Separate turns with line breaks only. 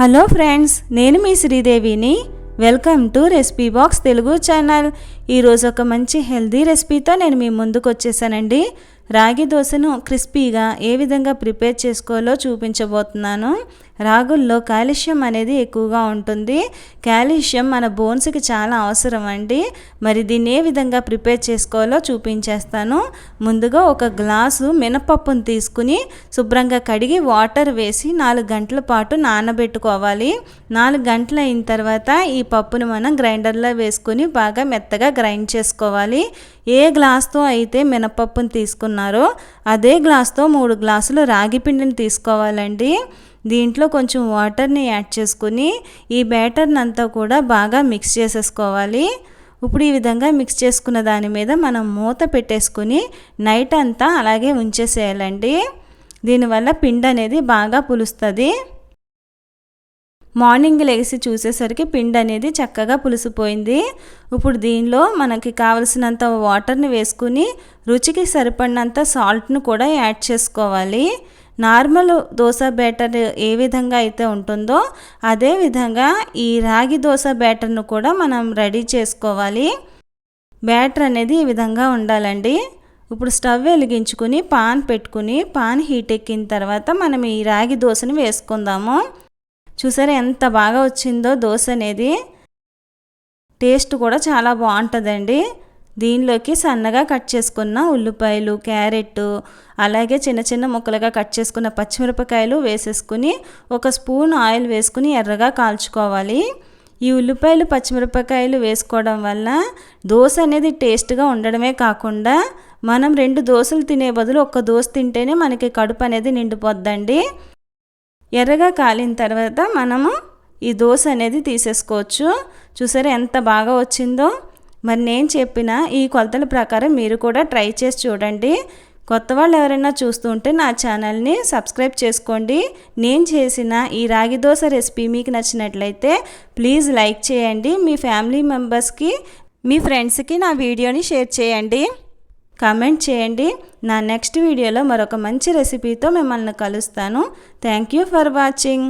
Hello friends నేను మీ శ్రీదేవిని. Welcome to recipe box Telugu channel. ఈరోజు ఒక మంచి హెల్దీ రెసిపీతో నేను మీ ముందుకు వచ్చేసానండి. రాగి దోశను క్రిస్పీగా ఏ విధంగా ప్రిపేర్ చేసుకోవాలో చూపించబోతున్నాను. రాగుల్లో కాల్షియం అనేది ఎక్కువగా ఉంటుంది. కాల్షియం మన బోన్స్కి చాలా అవసరం అండి. మరి దీన్ని ఏ విధంగా ప్రిపేర్ చేసుకోవాలో చూపించేస్తాను. ముందుగా ఒక గ్లాసు మినపప్పును తీసుకుని శుభ్రంగా కడిగి వాటర్ వేసి నాలుగు గంటల పాటు నానబెట్టుకోవాలి. నాలుగు గంటలు అయిన తర్వాత ఈ పప్పును మనం గ్రైండర్లో వేసుకుని బాగా మెత్తగా గ్రైండ్ చేసుకోవాలి. ఏ గ్లాస్తో అయితే మినపప్పును తీసుకున్నారో అదే గ్లాస్తో మూడు గ్లాసులు రాగి పిండిని తీసుకోవాలండి. దీంట్లో కొంచెం వాటర్ని యాడ్ చేసుకుని ఈ బ్యాటర్ని అంతా కూడా బాగా మిక్స్ చేసేసుకోవాలి. ఇప్పుడు ఈ విధంగా మిక్స్ చేసుకున్న దాని మీద మనం మూత పెట్టేసుకుని నైట్ అంతా అలాగే ఉంచేసేయాలండి. దీనివల్ల పిండి అనేది బాగా పులుస్తుంది. మార్నింగ్ లెగిసి చూసేసరికి పిండి అనేది చక్కగా పులిసిపోయింది. ఇప్పుడు దీనిలో మనకి కావలసినంత వాటర్ని వేసుకుని రుచికి సరిపడినంత సాల్ట్ను కూడా యాడ్ చేసుకోవాలి. నార్మల్ దోశ బ్యాటర్ ఏ విధంగా అయితే ఉంటుందో అదే విధంగా ఈ రాగి దోశ బ్యాటర్ను కూడా మనం రెడీ చేసుకోవాలి. బ్యాటర్ అనేది ఈ విధంగా ఉండాలండి. ఇప్పుడు స్టవ్ వెలిగించుకుని పాన్ పెట్టుకుని పాన్ హీట్ ఎక్కిన తర్వాత మనం ఈ రాగి దోశని వేసుకుందాము. చూసారా ఎంత బాగా వచ్చిందో దోశ అనేది. టేస్ట్ కూడా చాలా బాగుంటుందండి. దీనిలోకి సన్నగా కట్ చేసుకున్న ఉల్లిపాయలు క్యారెట్ అలాగే చిన్న చిన్న ముక్కలుగా కట్ చేసుకున్న పచ్చిమిరపకాయలు వేసేసుకుని ఒక స్పూన్ ఆయిల్ వేసుకుని ఎర్రగా కాల్చుకోవాలి. ఈ ఉల్లిపాయలు పచ్చిమిరపకాయలు వేసుకోవడం వల్ల దోశ అనేది టేస్ట్గా ఉండడమే కాకుండా మనం రెండు దోశలు తినే బదులు ఒక్క దోశ తింటేనే మనకి కడుపు అనేది నిండిపోద్దండి. ఎర్రగా కాలిన తర్వాత మనము ఈ దోశ అనేది తీసేసుకోవచ్చు. చూసారా ఎంత బాగా వచ్చిందో? మరి నేను చెప్పిన ఈ కొలతల ప్రకారం మీరు కూడా ట్రై చేసి చూడండి. కొత్త వాళ్ళు ఎవరైనా చూస్తుంటే నా ఛానల్ని సబ్స్క్రైబ్ చేసుకోండి. నేను చేసిన ఈ రాగి దోశ రెసిపీ మీకు నచ్చినట్లయితే ప్లీజ్ లైక్ చేయండి. మీ ఫ్యామిలీ మెంబర్స్కి మీ ఫ్రెండ్స్కి నా వీడియోని షేర్ చేయండి. కామెంట్ చేయండి. నా నెక్స్ట్ వీడియోలో మరొక మంచి రెసిపీతో మిమ్మల్ని కలుస్తాను. Thank you for watching.